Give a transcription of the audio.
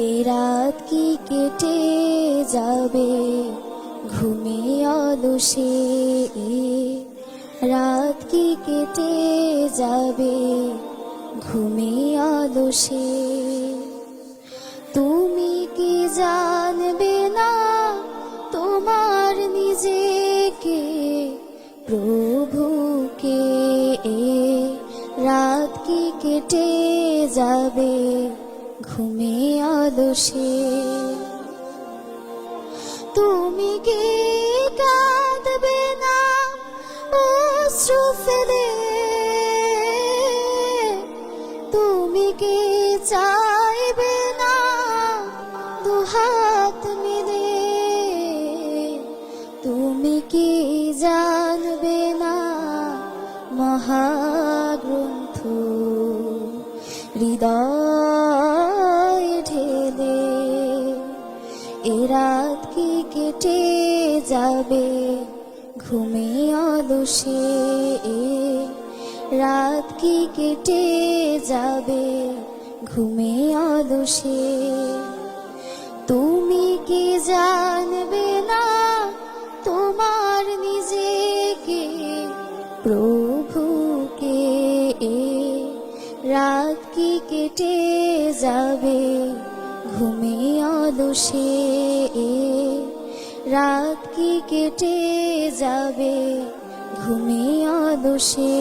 এ রাত কি কেটে যাবে? ঘুমে অলসে রাত কি কেটে যাবে? ঘুমে অলসে তুমি কি জানবে না তোমার নিজেকে? প্রভুকে রাত কি কেটে যাবে? ঘুমে আলসে তুমি কি কাঁদবে না, অশ্রু ফেলে? তুমি কি চাইবে না দুহাত মিলে? তুমি কি জানবে না, মহাগ্রন্থ, হৃদয় রাত কি কেটে যাবে, ঘুমে অলসে রাত কি কেটে যাবে, ঘুমে অলসে তুমি কি জানবে না তোমার নিজেকে, প্রভুকে রাত কি কেটে যাবে, ঘুমে অলসে রাত কি কেটে যাবে ঘুমে অলসে